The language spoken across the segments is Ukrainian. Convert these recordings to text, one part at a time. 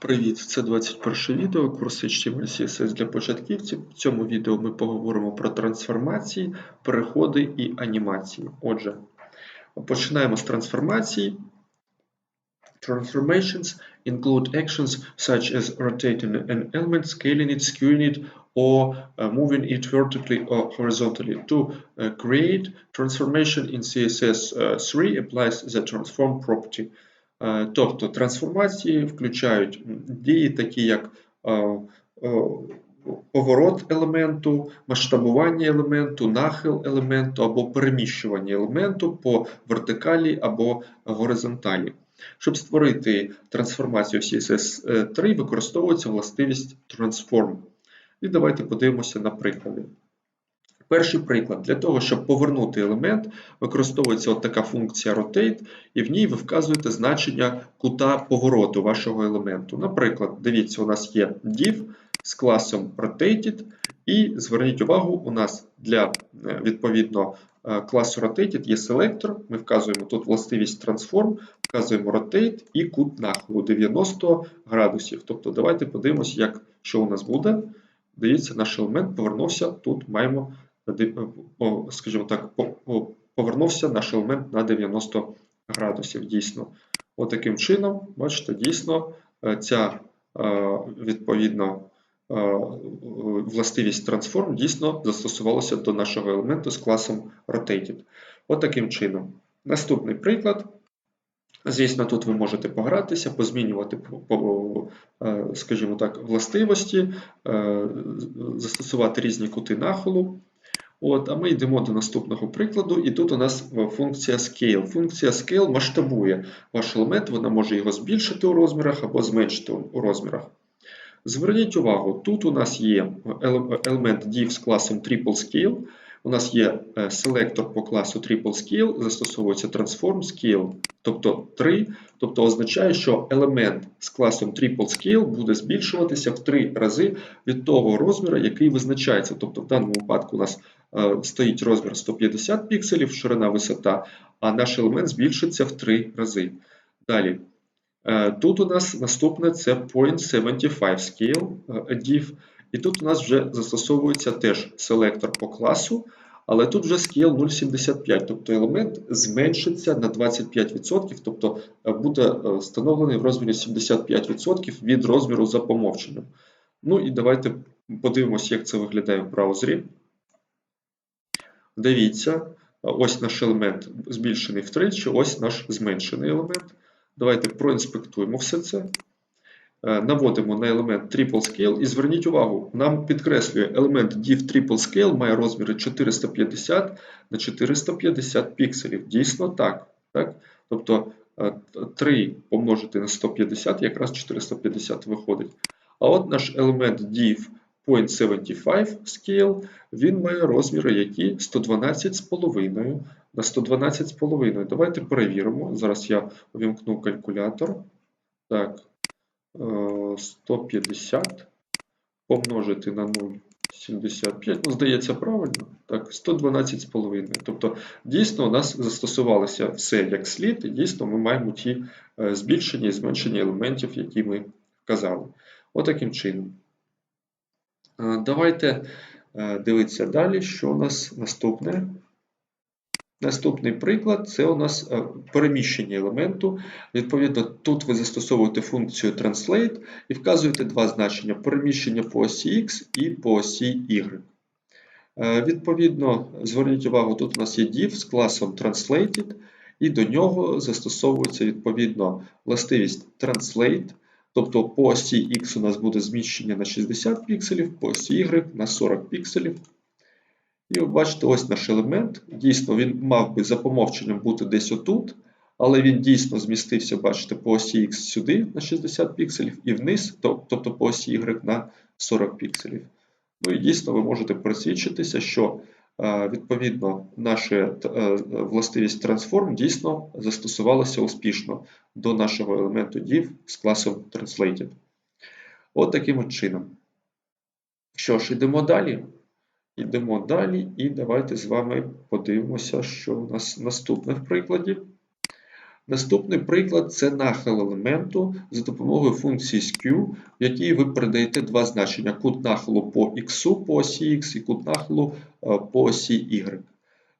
Привіт, це 21 відео курсу HTML CSS для початківців. В цьому відео ми поговоримо про трансформації, переходи і анімації. Отже, починаємо з трансформації. Transformations include actions such as rotating an element, scaling it, skewing it, or uh, moving it vertically or horizontally. To uh, create transformation in CSS3 applies the transform property. Е, Тобто трансформації включають дії, такі як е, е, поворот елементу, масштабування елементу, нахил елементу або переміщування елементу по вертикалі або горизонталі. Щоб створити трансформацію в CSS3, використовується властивість Transform. І давайте подивимося на приклади. Перший приклад. Для того, щоб повернути елемент, використовується от така функція rotate, і в ній ви вказуєте значення кута повороту вашого елементу. Наприклад, дивіться, у нас є div з класом rotated, і зверніть увагу, у нас для е, відповідно е, класу rotated є селектор. Ми вказуємо тут властивість transform, вказуємо rotate і кут нахилу 90 градусів. Тобто, давайте подивимось, як, що у нас буде. Дивіться, наш елемент повернувся. Тут маємо скажімо так, повернувся наш елемент на 90 градусів. Дійсно. Отаким От чином, бачите, дійсно, е, ця е, відповідна е, властивість Transform дійсно застосувалася до нашого елементу з класом Rotated. Отаким От чином. Наступний приклад. Звісно, тут ви можете погратися, позмінювати, скажімо так, властивості, застосувати різні кути нахилу. От, А ми йдемо до наступного прикладу, і тут у нас функція Scale. Функція Scale масштабує ваш елемент, вона може його збільшити у розмірах або зменшити у розмірах. Зверніть увагу, тут у нас є елемент div з класом TripleScale, у нас є е, селектор по класу TripleScale, застосовується Transform Scale, тобто 3, тобто означає, що елемент з класом TripleScale буде збільшуватися в 3 рази від того розміру, який визначається. Тобто в даному випадку у нас е, стоїть розмір 150 пікселів, ширина висота, а наш елемент збільшиться в 3 рази. Далі. Е, тут у нас наступне це Point75 Scale div. І тут у нас вже застосовується теж селектор по класу, але тут вже scale 0,75, тобто елемент зменшиться на 25%, тобто е, буде е, встановлений в розмірі 75% від розміру за помовченням. Ну і давайте подивимося, як це виглядає в браузері. Дивіться, ось наш елемент збільшений втричі, ось наш зменшений елемент. Давайте проінспектуємо все це. Е, наводимо на елемент Triple Scale і зверніть увагу, нам підкреслює елемент div Triple Scale має розміри 450 на 450 пікселів. Дійсно так. так? Тобто 3 е, помножити на 150, якраз 450 виходить. А от наш елемент div Point75 Scale, він має розміри, які 112,5 на 112,5. Давайте перевіримо. Зараз я увімкну калькулятор. Так, 150 помножити на 0,75, ну, здається, правильно. Так, 112,5. Тобто, дійсно, у нас застосувалося все як слід, і дійсно ми маємо ті е, збільшення і зменшення елементів, які ми вказали. Отаким чином. Е, давайте е, дивитися далі, що у нас наступне. Наступний приклад це у нас е, переміщення елементу. Відповідно, тут ви застосовуєте функцію Translate і вказуєте два значення: переміщення по осі X і по осі Y. Е, відповідно, зверніть увагу, тут у нас є div з класом Translated, і до нього застосовується відповідно властивість Translate. Тобто по осі X у нас буде зміщення на 60 пікселів, по осі Y на 40 пікселів. І бачите, ось наш елемент. Дійсно, він мав би за помовченням бути десь отут, але він дійсно змістився, бачите, по осі X сюди на 60 пікселів і вниз, тобто по осі Y на 40 пікселів. Ну і дійсно ви можете просвідчитися, що відповідно наша е, властивість Transform дійсно застосувалася успішно до нашого елементу div з класом Translated. От таким от чином. Що ж, йдемо далі. Йдемо далі, і давайте з вами подивимося, що у нас наступне в прикладі. Наступний приклад це нахил елементу за допомогою функції skew, в якій ви передаєте два значення: кут нахилу по x по осі x і кут нахилу е, по осі y.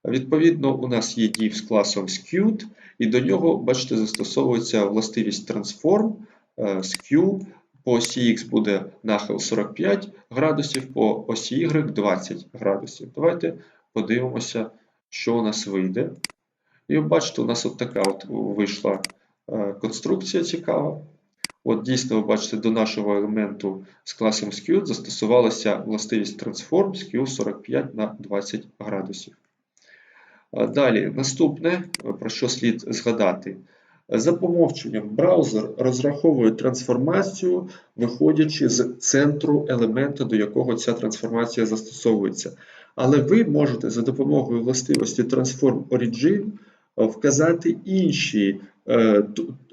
Відповідно, у нас є div з класом skewed, і до нього, бачите, застосовується властивість transform, е, skew, по осі X буде нахил 45 градусів, по осі Y 20 градусів. Давайте подивимося, що у нас вийде. І бачите, у нас от така от вийшла е, конструкція цікава. От Дійсно, ви бачите, до нашого елементу з класом Skew застосувалася властивість Transform Skew 45 на 20 градусів. Далі, наступне, про що слід згадати. За помовченням браузер розраховує трансформацію, виходячи з центру елемента, до якого ця трансформація застосовується. Але ви можете за допомогою властивості Transform Origin вказати інші е,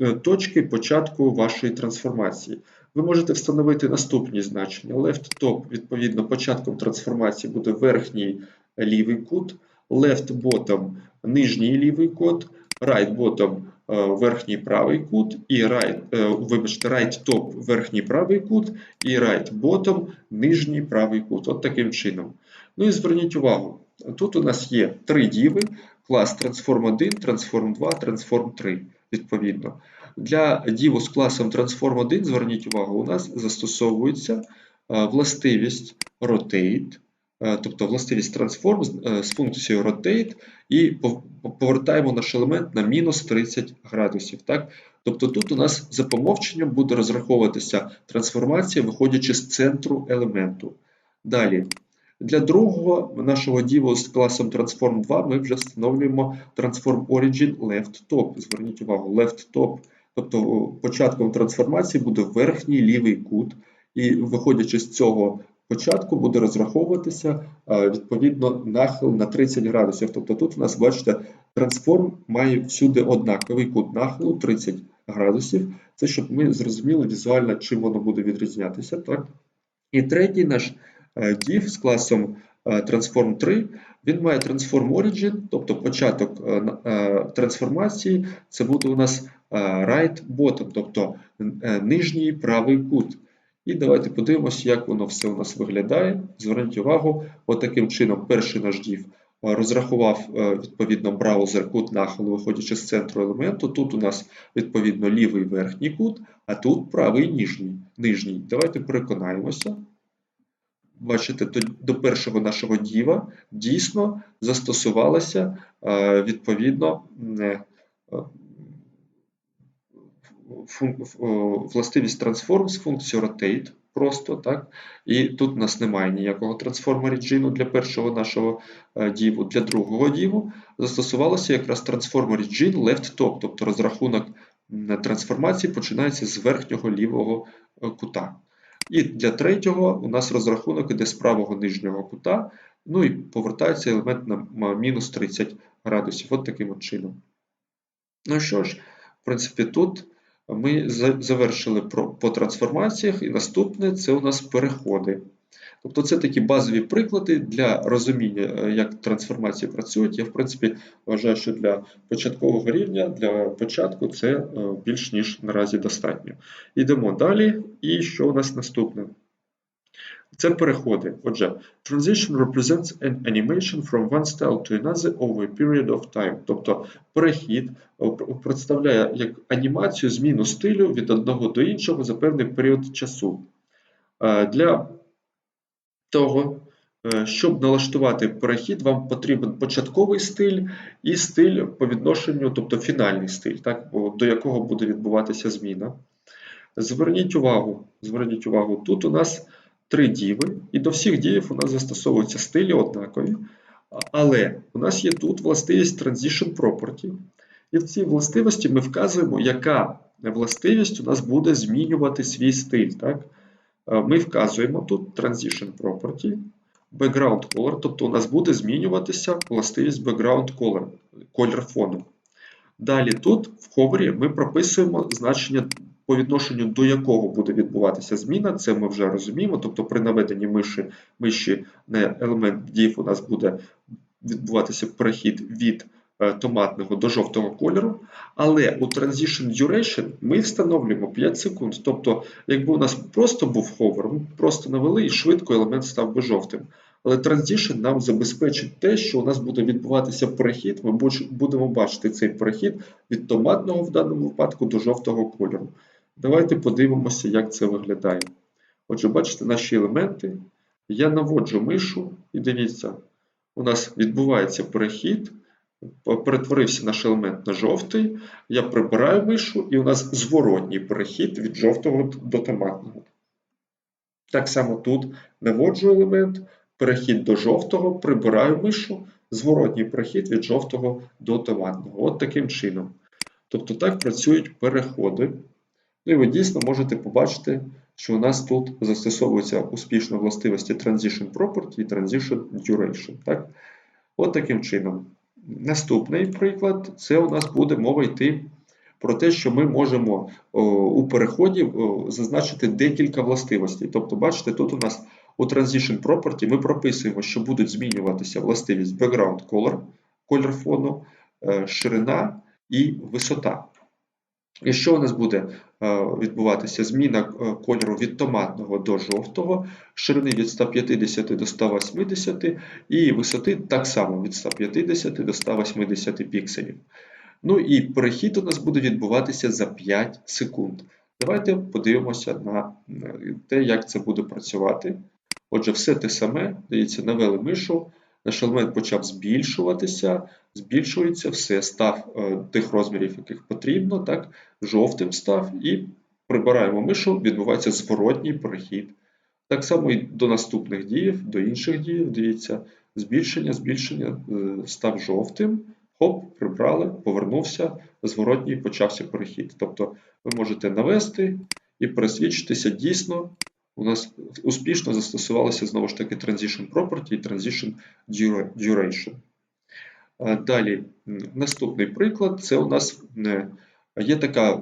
е, точки початку вашої трансформації. Ви можете встановити наступні значення. Left top, відповідно, початком трансформації буде верхній лівий кут, left bottom нижній лівий кут, right bottom Е, верхній правий кут, і right, е, вибачте, right top верхній правий кут, і right bottom нижній правий кут. От таким чином. Ну і зверніть увагу, тут у нас є три діви: клас Transform 1, Transform 2, Transform 3, відповідно. Для діву з класом Transform 1, зверніть увагу, у нас застосовується е, властивість Rotate. Е, тобто властивість Transform е, з функцією Rotate, і повертаємо наш елемент на мінус 30 градусів. Так? Тобто тут у нас за помовченням буде розраховуватися трансформація, виходячи з центру елементу. Далі, для другого нашого діву з класом Transform 2 ми вже встановлюємо Transform Origin Left Top. Зверніть увагу, Left Top. Тобто початком трансформації буде верхній лівий кут. І виходячи з цього початку буде розраховуватися відповідно нахил на 30 градусів. Тобто тут у нас, бачите, трансформ має всюди однаковий кут нахилу 30 градусів. Це щоб ми зрозуміли візуально, чим воно буде відрізнятися. Так? І третій наш е, div з класом е, Transform 3, він має Transform Origin, тобто початок е, трансформації, це буде у нас right bottom, тобто нижній правий кут. І давайте подивимося, як воно все у нас виглядає. Зверніть увагу, отаким чином перший наш дів е, розрахував е, відповідно браузер кут нахилу, виходячи з центру елементу. Тут у нас відповідно лівий верхній кут, а тут правий нижній. нижній. Давайте переконаємося. Бачите, до першого нашого діва дійсно застосувалася е, відповідно властивість Transform з функцією Rotate. Просто так. І тут у нас немає ніякого трансформа Origin для першого нашого е, діву. Для другого діву застосувалося якраз Transform Origin Left Top, тобто розрахунок трансформації починається з верхнього лівого е, кута. І для третього у нас розрахунок іде з правого нижнього кута, ну і повертається елемент на мінус 30 градусів. От таким от чином. Ну що ж, в принципі, тут ми завершили по трансформаціях, і наступне це у нас переходи. Тобто це такі базові приклади для розуміння, е, як трансформації працюють. Я, в принципі, вважаю, що для початкового рівня, для початку це е, більш ніж наразі достатньо. Йдемо далі. І що у нас наступне? Це переходи. Отже, transition represents an animation from one style to another over a period of time. Тобто перехід е, представляє як анімацію зміну стилю від одного до іншого за певний період часу. Е, для того, е, щоб налаштувати перехід, вам потрібен початковий стиль і стиль по відношенню, тобто фінальний стиль, так, до якого буде відбуватися зміна. Зверніть увагу, зверніть увагу, тут у нас три діви, і до всіх діїв у нас застосовуються стилі однакові. Але у нас є тут властивість Transition Property. І в цій властивості ми вказуємо, яка властивість у нас буде змінювати свій стиль. Так? Ми вказуємо тут Transition Property, Background Color, тобто у нас буде змінюватися властивість Background Color, колір фону. Далі тут в ховері ми прописуємо значення по відношенню до якого буде відбуватися зміна, це ми вже розуміємо. Тобто при наведенні миші миші на елемент div у нас буде відбуватися перехід від е, томатного до жовтого кольору, але у Transition Duration ми встановлюємо 5 секунд. Тобто, якби у нас просто був ховер, ми просто навели і швидко елемент став би жовтим. Але Transition нам забезпечить те, що у нас буде відбуватися перехід, ми будемо бачити цей перехід від томатного в даному випадку до жовтого кольору. Давайте подивимося, як це виглядає. Отже, бачите наші елементи. Я наводжу мишу, і дивіться, у нас відбувається перехід, перетворився наш елемент на жовтий. Я прибираю мишу, і у нас зворотній перехід від жовтого до томатного. Так само тут наводжу елемент, перехід до жовтого, прибираю мишу, зворотній перехід від жовтого до томатного. От таким чином. Тобто так працюють переходи. Ну і ви дійсно можете побачити, що у нас тут застосовуються успішно властивості Transition Property і Transition Duration. Так? От таким чином. Наступний приклад це у нас буде мова йти про те, що ми можемо о, у переході о, зазначити декілька властивостей. Тобто, бачите, тут у нас у Transition Property ми прописуємо, що будуть змінюватися властивість Background Color, колір фону, е, ширина і висота. І що у нас буде е, відбуватися? Зміна е, кольору від томатного до жовтого, ширини від 150 до 180 і висоти так само від 150 до 180 пікселів. Ну і перехід у нас буде відбуватися за 5 секунд. Давайте подивимося на те, як це буде працювати. Отже, все те саме, дивіться, навели мишу, наш елемент почав збільшуватися, збільшується, все, став е, тих розмірів, яких потрібно, так, жовтим став, і прибираємо мишу, відбувається зворотній перехід. Так само і до наступних діїв, до інших діїв, дивіться, збільшення, збільшення е, став жовтим, хоп, прибрали, повернувся, зворотній почався перехід. Тобто ви можете навести і пересвідчитися дійсно. У нас успішно застосувалося знову ж таки Transition Property і Transition Duration. Далі, наступний приклад це у нас є така е,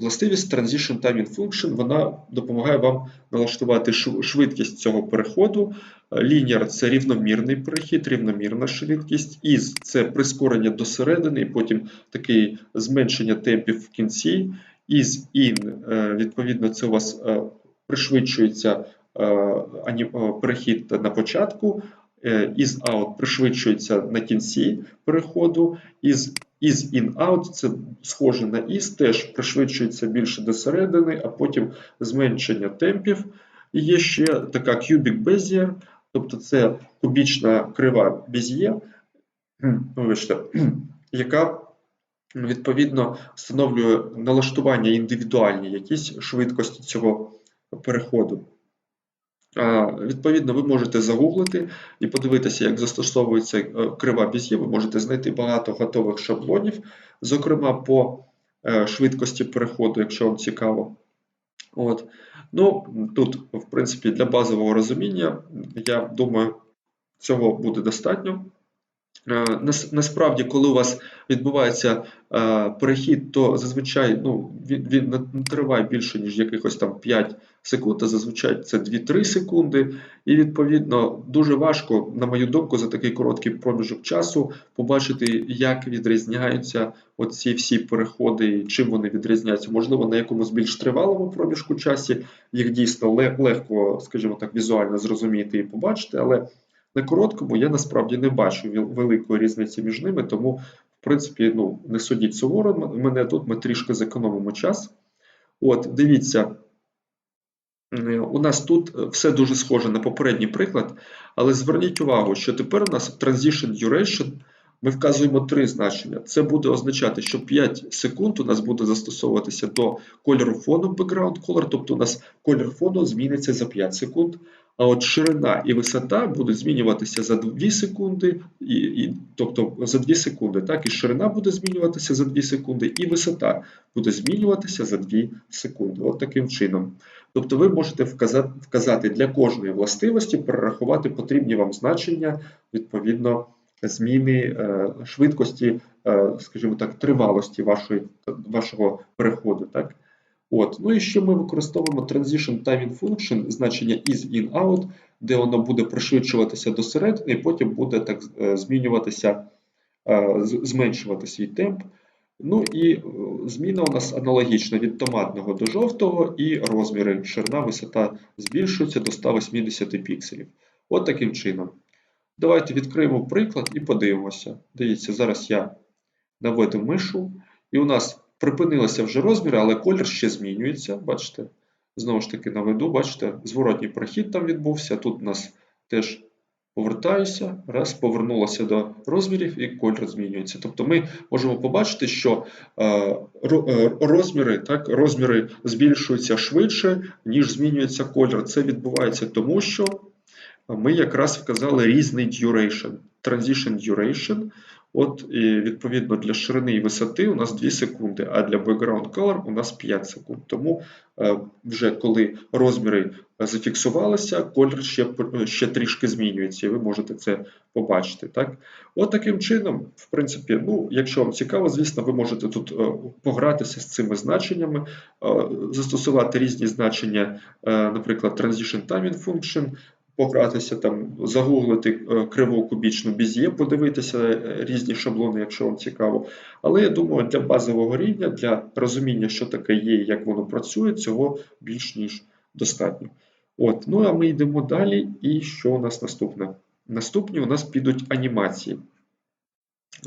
властивість Transition Timing Function. Вона допомагає вам налаштувати швидкість цього переходу. Linear – це рівномірний перехід, рівномірна швидкість. Is – це прискорення до середини, потім таке зменшення темпів в кінці. Is in, е, відповідно, це у вас е, пришвидшується е, е, перехід на початку. Е, is out пришвидшується на кінці переходу. Is, is in out це схоже на is, теж пришвидшується більше до середини, а потім зменшення темпів. І є ще така cubic Bezier, тобто це кубічна крива вибачте, яка відповідно встановлює налаштування індивідуальні якісь швидкості цього переходу. Відповідно, ви можете загуглити і подивитися, як застосовується е, крива Без'є. Ви можете знайти багато готових шаблонів, зокрема по е, швидкості переходу, якщо вам цікаво. От. Ну, тут, в принципі, для базового розуміння, я думаю, цього буде достатньо. Е, нас- Насправді, коли у вас відбувається е, перехід, то зазвичай ну, він, він не- триває більше, ніж якихось там 5 секунд, а зазвичай це 2-3 секунди. І відповідно дуже важко, на мою думку, за такий короткий проміжок часу побачити, як відрізняються оці всі переходи, чим вони відрізняються. Можливо, на якомусь більш тривалому проміжку часі їх дійсно ле- легко, скажімо так, візуально зрозуміти і побачити, але на короткому я насправді не бачу великої різниці між ними, тому, в принципі, ну, не судіть суворо мене тут, ми трішки зекономимо час. От, дивіться, у нас тут е, все дуже схоже на попередній приклад, але зверніть увагу, що тепер у нас Transition Duration ми вказуємо три значення. Це буде означати, що 5 секунд у нас буде застосовуватися до кольору фону background color, тобто у нас колір фону зміниться за 5 секунд. А от ширина і висота будуть змінюватися за 2 секунди, і, і, тобто за 2 секунди, так, і ширина буде змінюватися за 2 секунди, і висота буде змінюватися за 2 секунди. От таким чином. Тобто ви можете вказати, вказати для кожної властивості, перерахувати потрібні вам значення відповідно зміни е, швидкості, е, скажімо так, тривалості вашої, вашого переходу. Так? От. Ну і ще ми використовуємо Transition Timing Function, значення is in out, де воно буде пришвидшуватися до середини, і потім буде так е, змінюватися е, зменшувати свій темп. Ну і е, зміна у нас аналогічна від томатного до жовтого, і розміри ширина, висота збільшуються до 180 пікселів. От таким чином. Давайте відкриємо приклад і подивимося. Дивіться, зараз я наведу мишу, і у нас припинилися вже розміри, але колір ще змінюється. Бачите? Знову ж таки наведу, бачите, зворотній прохід там відбувся. Тут у нас теж повертаюся, раз, повернулося до розмірів і колір змінюється. Тобто ми можемо побачити, що е, е, розміри, так, розміри збільшуються швидше, ніж змінюється колір. Це відбувається тому, що ми якраз вказали різний duration, transition duration. От, і відповідно для ширини і висоти у нас 2 секунди, а для background color у нас 5 секунд. Тому е, вже коли розміри зафіксувалися, колір ще, п- ще трішки змінюється, і ви можете це побачити. Так? От таким чином, в принципі, ну, якщо вам цікаво, звісно, ви можете тут е, погратися з цими значеннями, е, застосувати різні значення, е, наприклад, transition timing function, погратися там, загуглити е, криву кубічну без'є, подивитися е, різні шаблони, якщо вам цікаво. Але я думаю, для базового рівня, для розуміння, що таке є і як воно працює, цього більш ніж достатньо. От, ну а ми йдемо далі. І що у нас наступне? Наступні у нас підуть анімації.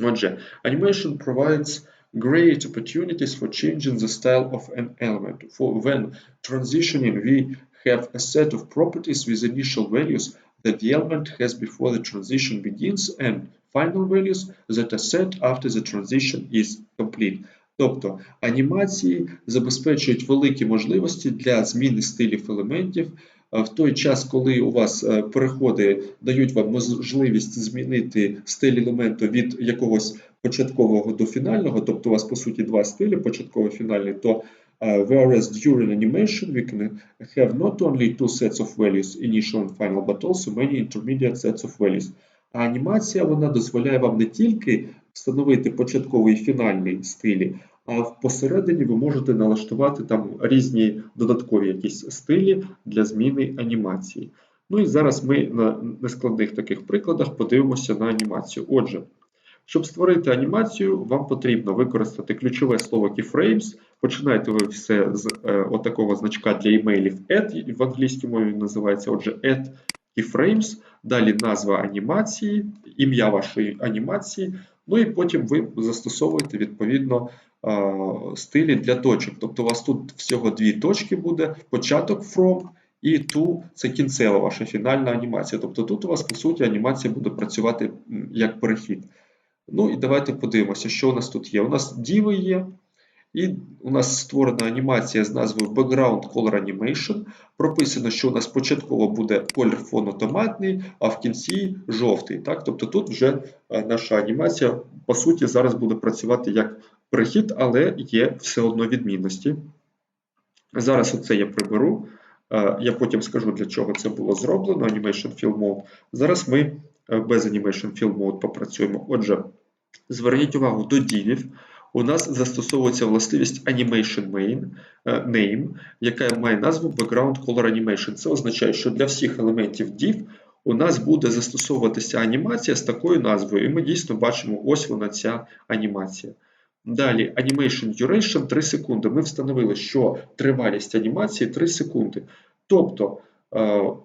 Отже, animation provides great opportunities for changing the style of an element. For when transitioning, we have a set of properties with initial values that the element has before the transition begins and final values that are set after the transition is complete. Тобто анімації забезпечують великі можливості для зміни стилів елементів в той час, коли у вас е, переходи дають вам можливість змінити стиль елементу від якогось початкового до фінального, тобто у вас по суті два стилі, початковий і фінальний, то whereas during animation we can have not only two sets of values, initial and final, but also many intermediate sets of values. А анімація вона дозволяє вам не тільки встановити початковий і фінальний стилі, а посередині ви можете налаштувати там різні додаткові якісь стилі для зміни анімації. Ну і зараз ми на нескладних таких прикладах подивимося на анімацію. Отже, щоб створити анімацію, вам потрібно використати ключове слово keyframes. Починайте ви все з е, отакого значка для імейлів add, в англійській мові він називається, отже, add keyframes, далі назва анімації, ім'я вашої анімації, ну і потім ви застосовуєте відповідно е, стилі для точок. Тобто у вас тут всього дві точки буде: початок from і to – це кінцева ваша фінальна анімація. Тобто тут у вас, по суті, анімація буде працювати як перехід. Ну і давайте подивимося, що у нас тут є. У нас діви є, і у нас створена анімація з назвою Background Color Animation. Прописано, що у нас початково буде колір фону томатний, а в кінці жовтий. Так? Тобто тут вже е, наша анімація, по суті, зараз буде працювати як перехід, але є все одно відмінності. Зараз оце я приберу. Е, Я потім скажу, для чого це було зроблено. Animation Fill Mode. Зараз ми е, без Animation Fill Mode попрацюємо. Отже, зверніть увагу до дівів. У нас застосовується властивість Animation Main, е, Name, яка має назву Background Color Animation. Це означає, що для всіх елементів div у нас буде застосовуватися анімація з такою назвою. І ми дійсно бачимо, ось вона ця анімація. Далі Animation Duration 3 секунди. Ми встановили, що тривалість анімації 3 секунди. Тобто,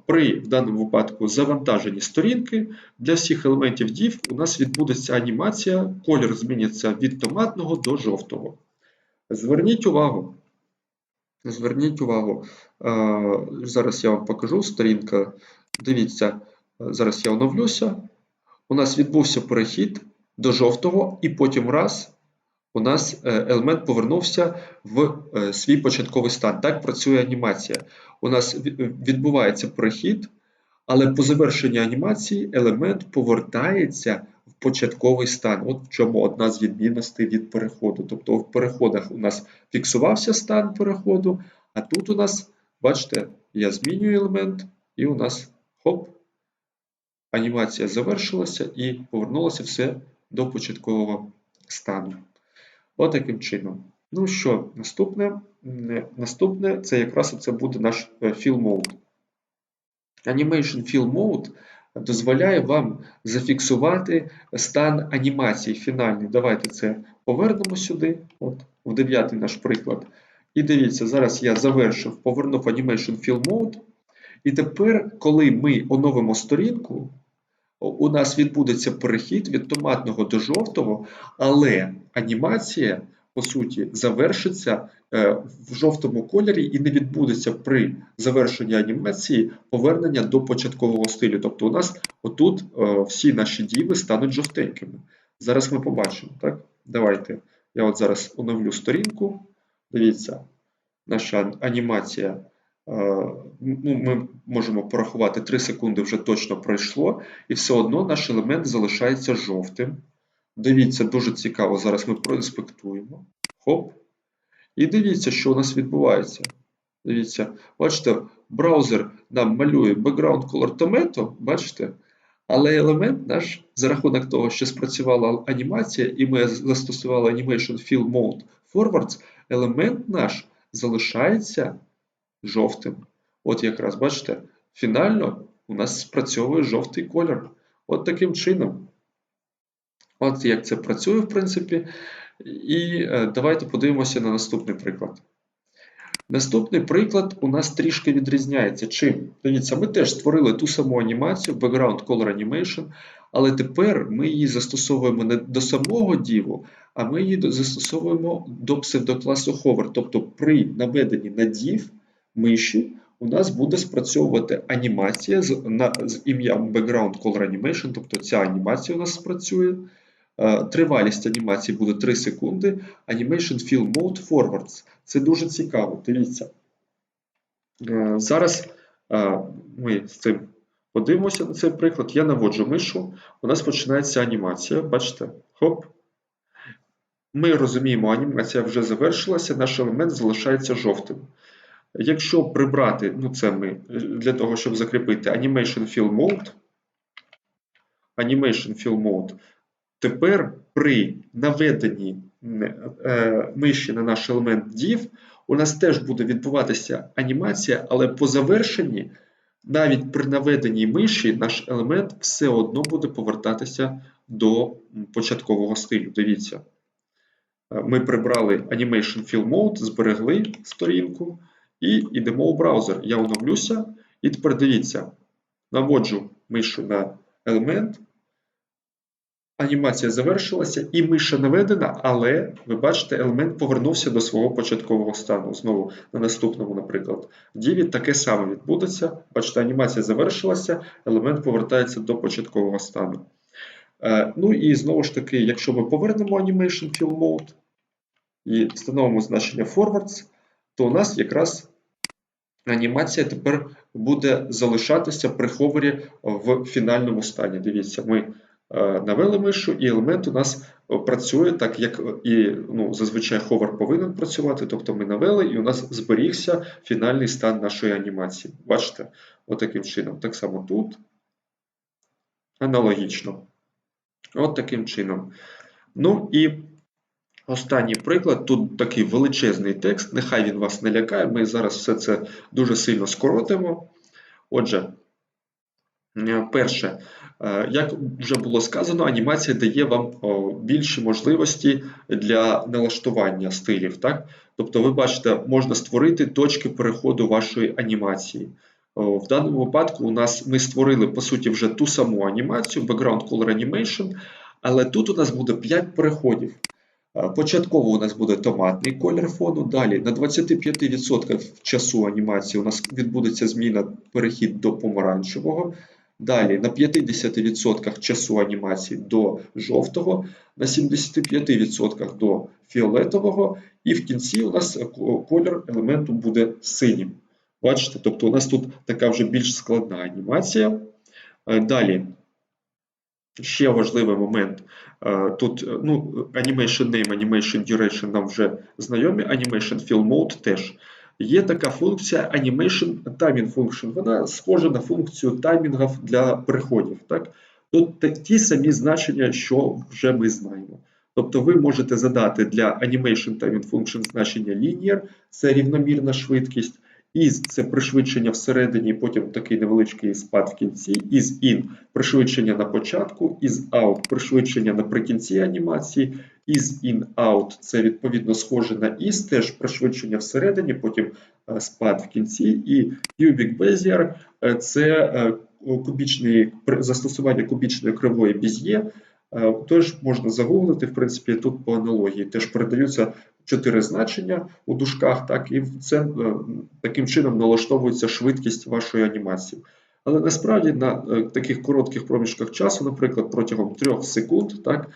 при в даному випадку завантаженні сторінки для всіх елементів div у нас відбудеться анімація, колір зміниться від томатного до жовтого. Зверніть увагу. Зверніть увагу. Зараз я вам покажу сторінка. Дивіться, зараз я оновлюся. У нас відбувся перехід до жовтого, і потім раз у нас е, елемент повернувся в е, свій початковий стан. Так працює анімація. У нас відбувається перехід, але по завершенні анімації елемент повертається в початковий стан. От в чому одна з відмінностей від переходу. Тобто в переходах у нас фіксувався стан переходу, а тут у нас, бачите, я змінюю елемент, і у нас хоп, анімація завершилася і повернулося все до початкового стану. От чином. Ну що, наступне, наступне це якраз це буде наш е, Fill Mode. Animation Fill Mode дозволяє вам зафіксувати стан анімації фінальний. Давайте це повернемо сюди, от, в дев'ятий наш приклад. І дивіться, зараз я завершив, повернув Animation Fill Mode. І тепер, коли ми оновимо сторінку, у- нас відбудеться перехід від томатного до жовтого, але анімація, по суті, завершиться е, в жовтому кольорі і не відбудеться при завершенні анімації повернення до початкового стилю. Тобто у нас отут е, всі наші діви стануть жовтенькими. Зараз ми побачимо, так? Давайте. Я от зараз оновлю сторінку. Дивіться, наша анімація. Е, Ну, ми можемо порахувати 3 секунди вже точно пройшло, і все одно наш елемент залишається жовтим. Дивіться, дуже цікаво. Зараз ми проінспектуємо. Хоп. І дивіться, що у нас відбувається. Дивіться, бачите, браузер нам малює background color tomato, бачите? Але елемент наш, за рахунок того, що спрацювала анімація, і ми застосували Animation Fill Mode Forwards, елемент наш залишається жовтим. От якраз, бачите, фінально у нас спрацьовує жовтий колір. От таким чином. От як це працює, в принципі. І е, давайте подивимося на наступний приклад. Наступний приклад у нас трішки відрізняється. Чим? Дивіться, ми теж створили ту саму анімацію, Background Color Animation, але тепер ми її застосовуємо не до самого діву, а ми її застосовуємо до псевдокласу Hover. Тобто при наведенні на дів миші у нас буде спрацьовувати анімація з, на, з ім'ям Background Color Animation, тобто ця анімація у нас спрацює. Е, Тривалість анімації буде 3 секунди. Animation Fill Mode Forwards. Це дуже цікаво. Дивіться. Е, Зараз е, ми з цим подивимося на цей приклад. Я наводжу мишу. У нас починається анімація. Бачите? Хоп. Ми розуміємо, анімація вже завершилася, наш елемент залишається жовтим. Якщо прибрати, ну це ми е, для того, щоб закріпити Animation Fill Mode, Animation Fill Mode, тепер при наведенні е, миші на наш елемент div, у нас теж буде відбуватися анімація, але по завершенні, навіть при наведенні миші, наш елемент все одно буде повертатися до початкового стилю. Дивіться. Е, Ми прибрали Animation Fill Mode, зберегли сторінку і йдемо у браузер. Я оновлюся, і тепер дивіться, наводжу мишу на елемент. Анімація завершилася, і миша наведена, але ви бачите, елемент повернувся до свого початкового стану. Знову на наступному, наприклад. Діві таке саме відбудеться. Бачите, анімація завершилася, елемент повертається до початкового стану. Е, Ну і знову ж таки, якщо ми повернемо Animation Fill Mode і встановимо значення Forwards, то у нас якраз анімація тепер буде залишатися при ховері в фінальному стані. Дивіться, ми е, навели мишу, і елемент у нас працює так, як і ну, зазвичай ховер повинен працювати. Тобто ми навели, і у нас зберігся фінальний стан нашої анімації. Бачите, отаким чином. Так само тут. Аналогічно. От таким чином. Ну і останній приклад. Тут такий величезний текст. Нехай він вас не лякає. Ми зараз все це дуже сильно скоротимо. Отже, е, перше, е, як вже було сказано, анімація дає вам більші можливості для налаштування стилів. Так? Тобто, ви бачите, можна створити точки переходу вашої анімації. В даному випадку у нас ми створили по суті вже ту саму анімацію, Background Color Animation, але тут у нас буде 5 переходів. Е, Початково у нас буде томатний колір фону. Далі на 25% часу анімації у нас відбудеться зміна перехід до помаранчевого. Далі на 50% часу анімації до жовтого, на 75% до фіолетового, і в кінці у нас е, колір елементу буде синім. Бачите, тобто у нас тут така вже більш складна анімація. Е, Далі, ще важливий момент. Е, Тут е, ну, Animation Name, Animation Duration нам вже знайомі, Animation Fill Mode теж. Є така функція Animation Timing Function. Вона схожа на функцію таймінгів для переходів. Так? Тут ті самі значення, що вже ми знаємо. Тобто ви можете задати для Animation Timing Function значення linear, це рівномірна швидкість, Is – це пришвидшення всередині, потім такий невеличкий спад в кінці. Is in – пришвидшення на початку. Is out – пришвидшення наприкінці анімації. Is in out – це відповідно схоже на is, теж пришвидшення всередині, потім е, спад в кінці. І cubic Bezier е, – це е, кубічний, застосування кубічної кривої Без'є. Е, Теж можна загуглити, в принципі, тут по аналогії теж передаються чотири значення у дужках, так, і це е, таким чином налаштовується швидкість вашої анімації. Але насправді на е, таких коротких проміжках часу, наприклад, протягом 3 секунд, так,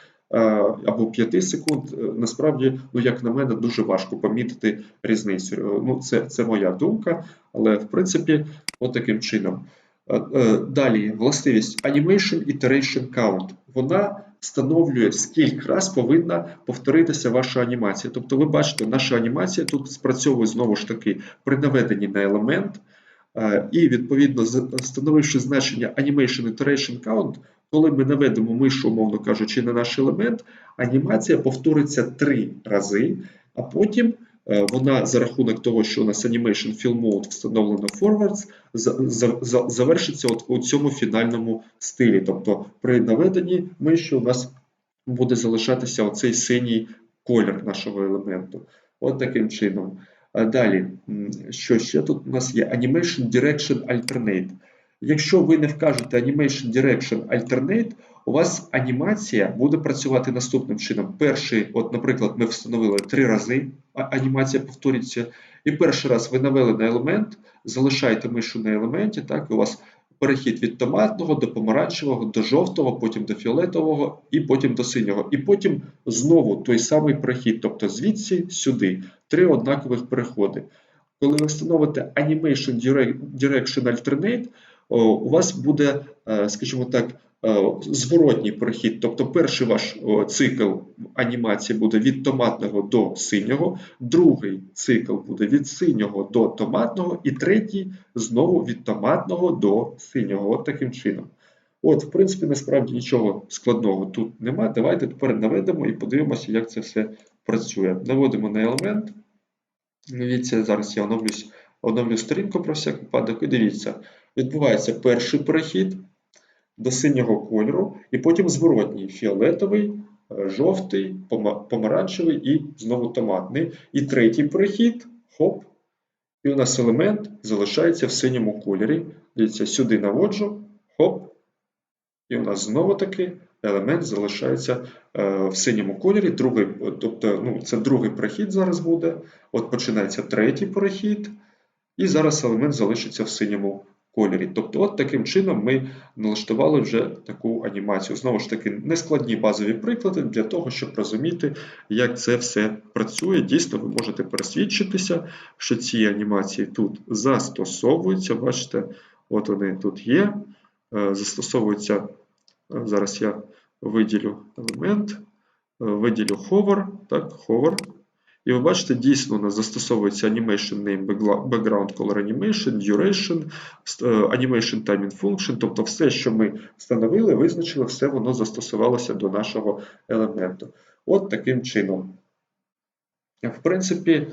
або 5 секунд, насправді, ну, як на мене, дуже важко помітити різницю. Ну, це, це моя думка, але в принципі, от чином. Е, е, Далі, властивість Animation Iteration Count. Вона встановлює, скільки раз повинна повторитися ваша анімація. Тобто, ви бачите, наша анімація тут спрацьовує знову ж таки при наведенні на елемент, е, і відповідно, встановивши значення Animation Iteration Count, коли ми наведемо мишу, умовно кажучи, на наш елемент, анімація повториться три рази, а потім вона за рахунок того, що у нас Animation Fill Mode встановлено forwards, за- за- за- завершиться от у цьому фінальному стилі. Тобто при наведенні миші у нас буде залишатися оцей синій колір нашого елементу. От таким чином. А Далі, що ще тут у нас є? Animation Direction Alternate. Якщо ви не вкажете Animation Direction Alternate, у вас анімація буде працювати наступним чином. Перший, от, наприклад, ми встановили три рази, анімація повторюється. І перший раз ви навели на елемент, залишаєте мишу на елементі, так, і у вас перехід від томатного до помаранчевого, до жовтого, потім до фіолетового і потім до синього. І потім знову той самий перехід, тобто звідси сюди. Три однакових переходи. Коли ви встановите Animation Direct- Direction Alternate, у вас буде, е, скажімо так, е, зворотній перехід. Тобто перший ваш цикл анімації буде від томатного до синього, другий цикл буде від синього до томатного, і третій знову від томатного до синього. От таким чином. От, в принципі, насправді нічого складного тут немає. Давайте тепер наведемо і подивимося, як це все працює. Наводимо на елемент. Дивіться, зараз я оновлюсь, оновлю сторінку про всяк випадок. І дивіться, відбувається перший перехід до синього кольору, і потім зворотній фіолетовий, е, жовтий, помаранчевий і знову томатний. І третій перехід, хоп, і у нас елемент залишається в синьому кольорі. Дивіться, сюди наводжу, хоп, і у нас знову таки елемент залишається е, в синьому кольорі. Другий, тобто, ну, це другий перехід зараз буде. От починається третій перехід, і зараз елемент залишиться в синьому кольорі. Тобто, от таким чином ми налаштували вже таку анімацію. Знову ж таки, нескладні базові приклади для того, щоб розуміти, як це все працює. Дійсно, ви можете пересвідчитися, що ці анімації тут застосовуються. Бачите, от вони тут є. Е, Застосовуються, е, зараз я виділю елемент, е, виділю hover, так, hover. І ви бачите, дійсно у нас застосовується Animation Name Background Color Animation, Duration, е, Animation Timing Function, тобто все, що ми встановили, визначили, все воно застосувалося до нашого елементу. От таким чином. В принципі,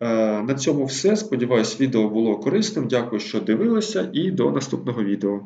е, на цьому все. Сподіваюсь, відео було корисним. Дякую, що дивилися, і до наступного відео.